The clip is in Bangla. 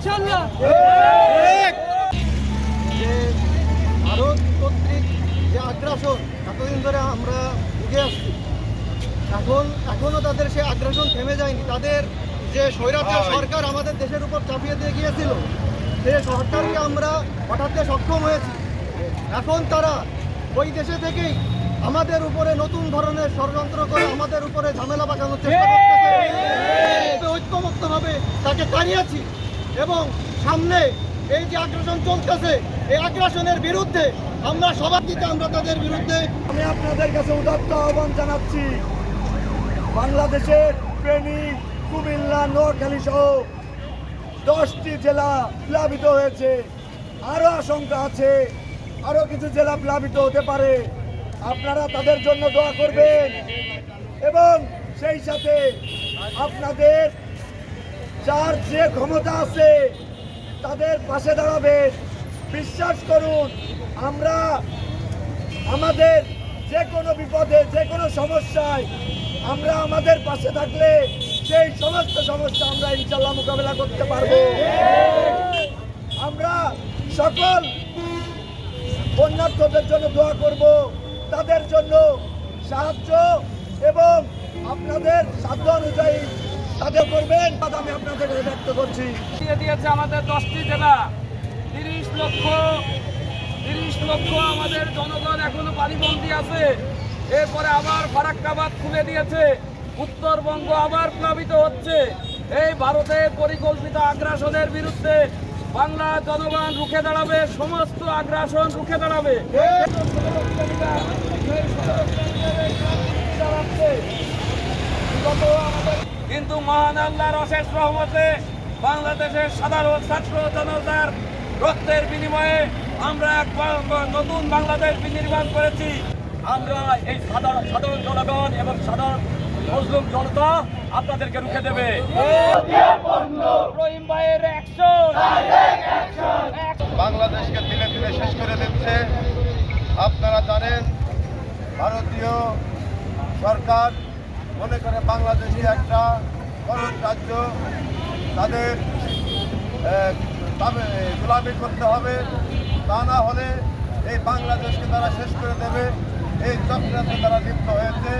ইনশাল্লাহ যে ভারত কর্তৃক যে আগ্রাসন এতদিন ধরে আমরা ভুগে আসছি এখন এখনও তাদের সে আগ্রাসন থেমে যায়নি। তাদের যে স্বৈরাচার সরকার আমাদের দেশের উপর চাপিয়ে দিয়ে গিয়েছিল সে সরকারকে আমরা হঠাৎ সক্ষম হয়েছি। এখন তারা ওই দেশে থেকেই আমাদের উপরে নতুন ধরনের ষড়যন্ত্র করে আমাদের উপরে ঝামেলা পাকানোর চেষ্টা করতেছে। ঐক্যমুক্তভাবে তাকে তাড়িয়েছি এবং সামনে এই যে আগ্রাসন চলতেছে, এই আগ্রাসনের বিরুদ্ধে আমরা সবার দিকে আমরা তাদের বিরুদ্ধে আমি আপনাদের কাছে উদাত্ত আহ্বান জানাচ্ছি। বাংলাদেশের ফেনী কুমিল্লা, নোয়াখালী সহ দশটি জেলা প্লাবিত হয়েছে। আরও আশঙ্কা আছে আরও কিছু জেলা প্লাবিত হতে পারে। আপনারা তাদের জন্য দোয়া করবেন। এবং সেই সাথে আপনাদের যার যে ক্ষমতা আছে, তাদের পাশে দাঁড়াবে। বিশ্বাস করুন, আমরা আমাদের যে কোনো বিপদে, যে কোনো সমস্যায় আমরা আমাদের পাশে থাকলে সেই সমস্ত সমস্যা আমরা ইনশাল্লাহ মোকাবেলা করতে পারব। আমরা সকল বন্যার্থদের জন্য দোয়া করব। তাদের জন্য সাহায্য এবং আপনাদের সাধ্য অনুযায়ী তাদের করবেন। আমি আপনাদের ব্যক্ত করছি। দিয়ে দিয়েছে আমাদের দশটি জেলা। তিরিশ লক্ষ তিরিশ লক্ষ আমাদের জনগণ এখনও বাড়িবন্দি আছে। এরপরে আবার ফারাক্কাবাদ খুলে দিয়েছে। উত্তরবঙ্গ আবার প্লাবিত হচ্ছে। এই ভারতের পরিকল্পিত আগ্রাসনের বিরুদ্ধে বাংলা জনগণ রুখে দাঁড়াবে সমস্ত আগ্রাসন রুখে দাঁড়াবে। কিন্তু মহান আল্লাহর অশেষ রহমতে বাংলাদেশের সাধারণ ছাত্র জনতার রক্তের বিনিময়ে আমরা এক নতুন বাংলাদেশ বিনির্মাণ করেছি। আমরা এই সাধারণ সাধারণ জনগণ এবং সাধারণ মজলুম জনতা আপনাদেরকে রুখে দেবে। বাংলাদেশকে দিলে দিলে শেষ করে দিচ্ছে। আপনারা জানেন, ভারতীয় সরকার মনে করে বাংলাদেশি একটা রাজ্য, তাদের গোলামি করতে হবে। তা না হলে এই বাংলাদেশকে তারা শেষ করে দেবে। এই চক্রান্তে তারা লিপ্ত হয়েছে।